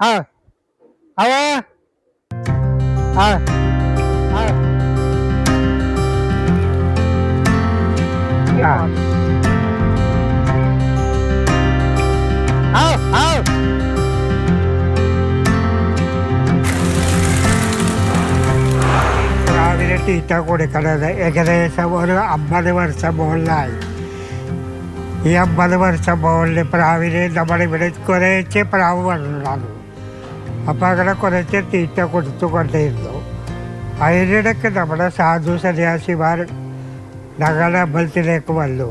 ആ അവ ആ ആ ആ ആ ആ രാവിലെ തീറ്റ കൊടുക്കണത് ഏകദേശം ഒരു അമ്പത് വർഷം മുകളിലായി. ഈ അമ്പത് വർഷം മുകളിൽ പ്രാവിന് നമ്മളിവിടെ കുറേശ്ശെ പ്രാവ് വളർന്നു അപ്പം അങ്ങനെ കുറച്ച് തീറ്റ കൊടുത്തു കൊണ്ടേയിരുന്നു. അതിനിടയ്ക്ക് നമ്മുടെ സാധു സന്യാസിമാർ ഞങ്ങളുടെ അമ്പലത്തിലേക്ക് വന്നു.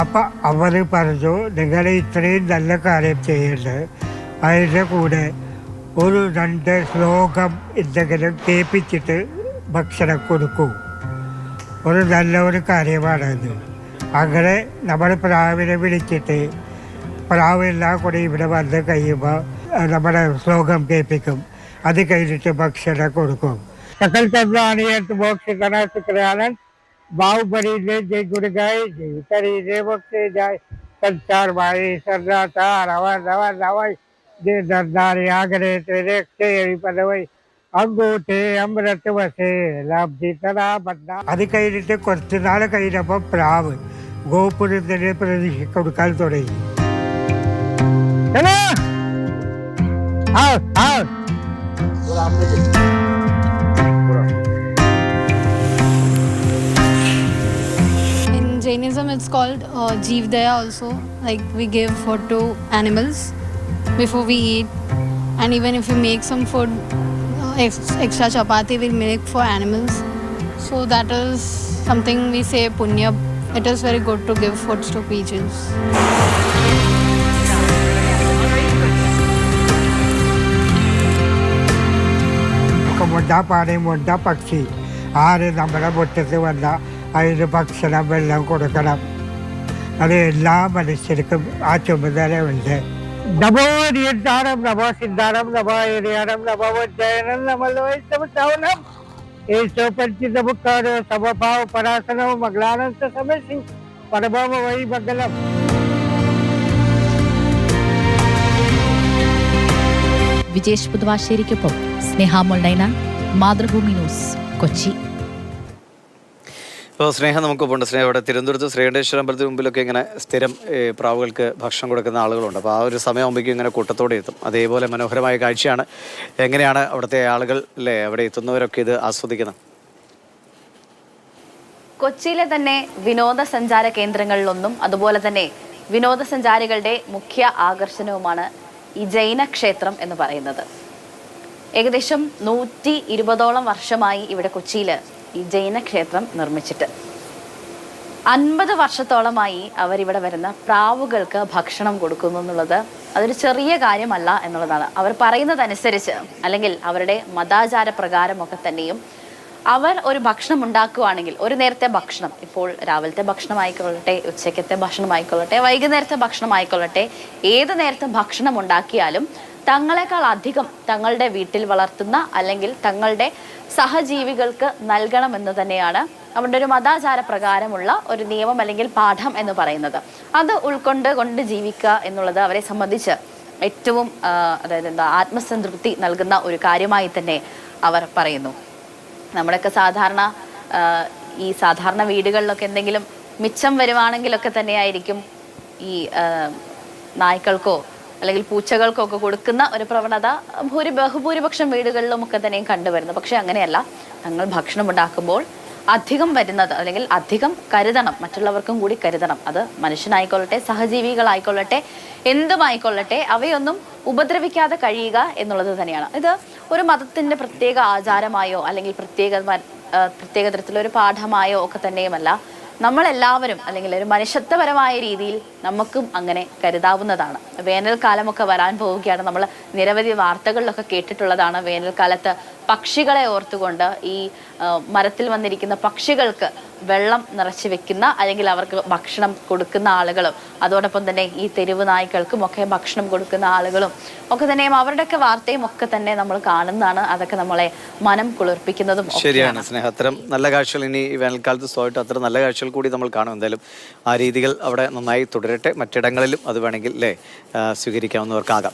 അപ്പം അവർ പറഞ്ഞു നിങ്ങൾ ഇത്രയും നല്ല കാര്യം ചെയ്യുന്നുണ്ട് അതിന്റെ കൂടെ ഒരു രണ്ട് ശ്ലോകം എന്തെങ്കിലും കേൾപ്പിച്ചിട്ട് ഭക്ഷണം കൊടുക്കൂ. ഒരു നല്ല ഒരു കാര്യമാണത്. അങ്ങനെ നമ്മൾ പ്രാവിനെ വിളിച്ചിട്ട് പ്രാവെല്ലാം കൂടി ഇവിടെ വന്ന് കഴിയുമ്പോൾ നമ്മുടെ ശ്ലോകം കേൾപ്പിക്കും അത് കഴിഞ്ഞിട്ട് ഭക്ഷണം കൊടുക്കും सकल चंद्रानियत मोक्ष करा शुक्रानंद बाहुबली ने जय गुरु गाय जय करी रे मोक्ष जाय संचार भाई सरदाता रवा रवा रवाई जे दरदारी आगरे तेरे से പദവൈ അങ്ങോട്ട് അമൃത് വസേ ലബ്ധിതരാ ബദ്ധാ അത് കഴിഞ്ഞിട്ട് കുറച്ച് നാൾ കഴിഞ്ഞപ്പോൾ പ്രാവ് ഗോപുരത്തിന് പ്രതീക്ഷ കൊടുക്കാൻ തുടങ്ങി out, out. In Jainism, it's called uh, Jeevdaya also. Like we give food to animals before we eat, and even if we make some food, uh, extra chapati we make for animals. So that is something we say punya. It is very good to give foods to pigeons. മുണ്ട പാടി മുണ്ട പക്ഷി ആര് നമ്മുടെ മുറ്റത്ത് വന്ന അതിന് ഭക്ഷണം വെള്ളം കൊടുക്കണം അത് എല്ലാ മനുഷ്യർക്കും ആ ചുമതലയുണ്ട് നമോ നിയന്താരം നമോ സിദ്ധാരം നമോ ഏരിയാനം നമോ ഉജ്ജയനം നമോ സമം ഏശോ പരിചിതമുക്കാരോ സമഭാവ പരാസനവും മംഗളാനന്ദ സമസി പരഭാവ വൈ മംഗളം വിജേഷ് പുതുവാശ്ശേരിക്കൊപ്പം. സ്നേഹ മൊള്ളൈന മാതൃഭൂമി ന്യൂസ് കൊച്ചി. ഇപ്പോൾ സ്നേഹം നമുക്കൊപ്പമുണ്ട്. സ്നേഹം ഇവിടെ തിരുവനന്തപുരത്ത് ശ്രീകണ്ഠേശ്വര അമ്പലത്തിന് മുമ്പിലൊക്കെ ഇങ്ങനെ സ്ഥിരം പ്രാവുകൾക്ക് ഭക്ഷണം കൊടുക്കുന്ന ആളുകളുണ്ട്. അപ്പോൾ ആ ഒരു സമയമാകുമ്പോഴേക്കും ഇങ്ങനെ കൂട്ടത്തോടെ എത്തും. അതേപോലെ മനോഹരമായ കാഴ്ചയാണ്. എങ്ങനെയാണ് അവിടുത്തെ ആളുകൾ അല്ലേ? അവിടെ എത്തുന്നവരൊക്കെ ഇത് ആസ്വദിക്കുന്നത്? കൊച്ചിയിലെ തന്നെ വിനോദസഞ്ചാര കേന്ദ്രങ്ങളിലൊന്നും അതുപോലെ തന്നെ വിനോദസഞ്ചാരികളുടെ മുഖ്യ ആകർഷണവുമാണ് ഈ ജൈന ക്ഷേത്രം എന്ന് പറയുന്നത്. ഏകദേശം നൂറ്റി ഇരുപതോളം വർഷമായി ഇവിടെ കൊച്ചിയിൽ ഈ ജൈന ക്ഷേത്രം നിർമ്മിച്ചിട്ട്. അൻപത് വർഷത്തോളമായി അവരിവിടെ വരുന്ന പ്രാവുകൾക്ക് ഭക്ഷണം കൊടുക്കുന്നു എന്നുള്ളത് അതൊരു ചെറിയ കാര്യമല്ല എന്നുള്ളതാണ്. അവർ പറയുന്നതനുസരിച്ച് അല്ലെങ്കിൽ അവരുടെ മതാചാര പ്രകാരമൊക്കെ തന്നെയും അവർ ഒരു ഭക്ഷണം ഉണ്ടാക്കുകയാണെങ്കിൽ ഒരു നേരത്തെ ഭക്ഷണം ഇപ്പോൾ രാവിലത്തെ ഭക്ഷണമായിക്കൊള്ളട്ടെ ഉച്ചയ്ക്കത്തെ ഉച്ചക്കത്തെ ഭക്ഷണം ആയിക്കൊള്ളട്ടെ വൈകുന്നേരത്തെ ഭക്ഷണമായിക്കൊള്ളട്ടെ ഏത് നേരത്തെ ഭക്ഷണം ഉണ്ടാക്കിയാലും തങ്ങളെക്കാൾ അധികം തങ്ങളുടെ വീട്ടിൽ വളർത്തുന്ന അല്ലെങ്കിൽ തങ്ങളുടെ സഹജീവികൾക്ക് നൽകണമെന്ന് തന്നെയാണ് അവരുടെ ഒരു മതാചാര പ്രകാരമുള്ള ഒരു നിയമം അല്ലെങ്കിൽ പാഠം എന്ന് പറയുന്നത്. അത് ഉൾക്കൊണ്ട് കൊണ്ട് ജീവിക്കുക എന്നുള്ളത് അവരെ സംബന്ധിച്ച് ഏറ്റവും അതായത് എന്താ ആത്മസംതൃപ്തി നൽകുന്ന ഒരു കാര്യമായി തന്നെ അവർ പറയുന്നു. നമ്മുടെയൊക്കെ സാധാരണ ഈ സാധാരണ വീടുകളിലൊക്കെ എന്തെങ്കിലും മിച്ചം വരുവാണെങ്കിലൊക്കെ തന്നെയായിരിക്കും ഈ നായ്ക്കൾക്കോ അല്ലെങ്കിൽ പൂച്ചകൾക്കോ ഒക്കെ കൊടുക്കുന്ന ഒരു പ്രവണത ഭൂരി ബഹുഭൂരിപക്ഷം വീടുകളിലും ഒക്കെ തന്നെയും കണ്ടുവരുന്നു. പക്ഷെ അങ്ങനെയല്ല. ഞങ്ങൾ ഭക്ഷണം ഉണ്ടാക്കുമ്പോൾ അധികം വരുന്നത് അല്ലെങ്കിൽ അധികം കരുതണം. മറ്റുള്ളവർക്കും കൂടി കരുതണം. അത് മനുഷ്യനായിക്കൊള്ളട്ടെ സഹജീവികളായിക്കൊള്ളട്ടെ എന്തുമായിക്കൊള്ളട്ടെ അവയൊന്നും ഉപദ്രവിക്കാതെ കഴിയുക എന്നുള്ളത് തന്നെയാണ്. ഇത് ഒരു മതത്തിന്റെ പ്രത്യേക ആചാരമായോ അല്ലെങ്കിൽ പ്രത്യേക പ്രത്യേക തരത്തിലൊരു പാഠമായോ ഒക്കെ തന്നെയുമല്ല. നമ്മളെല്ലാവരും അല്ലെങ്കിൽ ഒരു മനുഷ്യത്വപരമായ രീതിയിൽ നമുക്കും അങ്ങനെ കരുതാവുന്നതാണ്. വേനൽക്കാലമൊക്കെ വരാൻ പോവുകയാണ്. നമ്മൾ നിരവധി വാർത്തകളിലൊക്കെ കേട്ടിട്ടുള്ളതാണ് വേനൽക്കാലത്ത് പക്ഷികളെ ഓർത്തുകൊണ്ട് ഈ മരത്തിൽ വന്നിരിക്കുന്ന പക്ഷികൾക്ക് വെള്ളം നിറച്ച് വെക്കുന്ന അല്ലെങ്കിൽ അവർക്ക് ഭക്ഷണം കൊടുക്കുന്ന ആളുകളും അതോടൊപ്പം തന്നെ ഈ തെരുവ് നായ്ക്കൾക്കും ഒക്കെ ഭക്ഷണം കൊടുക്കുന്ന ആളുകളും ഒക്കെ തന്നെയും അവരുടെയൊക്കെ വാർത്തയും ഒക്കെ തന്നെ നമ്മൾ കാണുന്നതാണ്. അതൊക്കെ നമ്മളെ മനം കുളിർപ്പിക്കുന്നതും. ശരിയാണ് സ്നേഹം അത്തരം നല്ല കാഴ്ചകൾ ഇനി വേനൽക്കാലത്ത് സ്വായിട്ട് അത്ര നല്ല കാഴ്ചകൾ കൂടി നമ്മൾ കാണും. എന്തായാലും ആ രീതികൾ അവിടെ നന്നായി തുടരട്ടെ. മറ്റിടങ്ങളിലും അത് വേണമെങ്കിൽ അല്ലേ സ്വീകരിക്കാവുന്നവർക്കാകാം.